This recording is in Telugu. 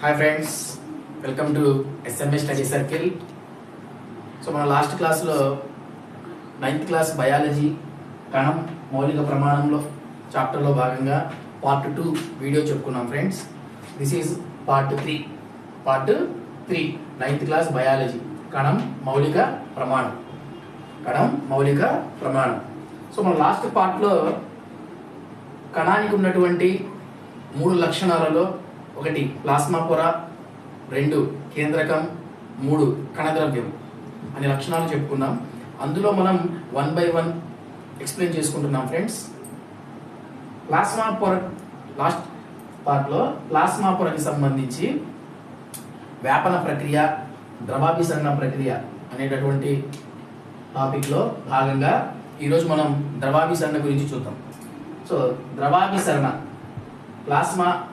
Hi friends welcome to SMA study circle so మన లాస్ట్ క్లాస్లో నైన్త్ క్లాస్ బయాలజీ కణం మౌలిక ప్రమాణంలో చాప్టర్లో భాగంగా పార్ట్ టూ వీడియో చెప్పుకున్నాం friends this is part three part three ninth class biology కణం మౌలిక ప్రమాణం. కణం మౌలిక ప్రమాణం. సో మన లాస్ట్ పార్ట్లో కణానికి ఉన్నటువంటి మూడు లక్షణాలలో ఒకటి ప్లాస్మా పొర. రెండు కేంద్రకం. మూడు కణద్రవ్యం అనే లక్షణాలు చెప్పుకున్నాం. అందులో మనం వన్ బై వన్ ఎక్స్ప్లెయిన్ చేసుకుంటున్నాం ఫ్రెండ్స్. ప్లాస్మా పొర లాస్ట్ పార్ట్లో ప్లాస్మా పొరకి సంబంధించి వ్యాపన ప్రక్రియ ద్రవాభిసరణ ప్రక్రియ అనేటటువంటి టాపిక్లో భాగంగా ఈరోజు మనం ద్రవాభిసరణ గురించి చూద్దాం. So ద్రవాభిసరణ plasma